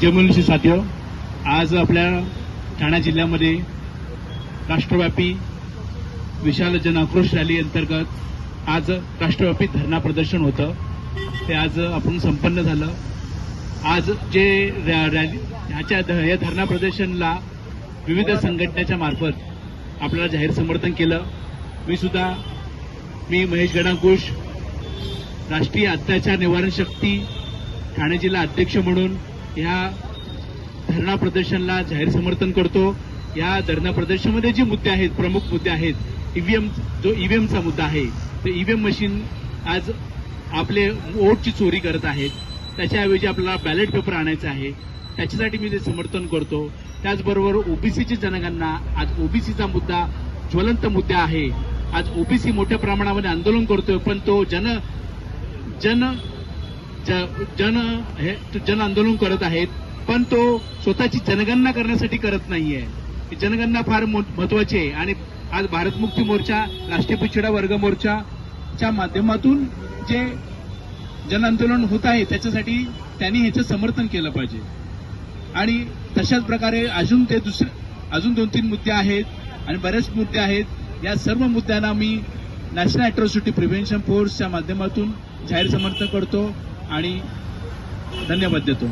जमुनीशी साथीयो आज आपल्या ठाणे जिल्ह्यामध्ये राष्ट्रव्यापी विशाल जन आक्रोश रॅली अंतर्गत आज राष्ट्रव्यापी धरणा प्रदर्शन होतं. ते आज आपण संपन्न झालं. आज जे रॅ- रॅली ह्याच्या ध- या धरणा प्रदर्शनला विविध संघटनेच्या मार्फत आपल्याला जाहीर समर्थन केलं. मी सुद्धा मी महेश गणांकुश राष्ट्रीय अत्याचार निवारण शक्ती ठाणे जिल्हा अध्यक्ष म्हणून या धरणा प्रदर्शनला जाहीर समर्थन करतो. या धरणा प्रदर्शनमध्ये जे मुद्दे आहेत प्रमुख मुद्दे आहेत ईव्हीएम जो ईव्हीएमचा मुद्दा आहे ते ईव्हीएम मशीन आज आपले वोटची चोरी करत आहेत. त्याच्याऐवजी आपल्याला बॅलेट पेपर आणायचं आहे. त्याच्यासाठी मी ते समर्थन करतो. त्याचबरोबर ओबीसीची जनगणना आज ओबीसीचा मुद्दा ज्वलंत मुद्दा आहे. आज ओबीसी मोठ्या प्रमाणामध्ये आंदोलन करतोय पण तो जन जन जन हे जन आंदोलन करत आहेत पण तो स्वतःची जनगणना करण्यासाठी करत नाहीये. जनगणना फार महत्वाची आहे. आणि आज भारत मुक्ती मोर्चा राष्ट्रीय पिछडा वर्ग मोर्चाच्या माध्यमातून जे जन आंदोलन होत आहे त्याच्यासाठी त्यांनी ह्याचं समर्थन केलं पाहिजे. आणि तशाच प्रकारे अजून ते दुसरे अजून दोन तीन मुद्दे आहेत आणि बरेच मुद्दे आहेत. या सर्व मुद्द्यांना मी नॅशनल अॅट्रॉसिटी प्रिव्हेन्शन फोर्सच्या माध्यमातून जाहीर समर्थन करतो. आणि धन्यवाद देतो.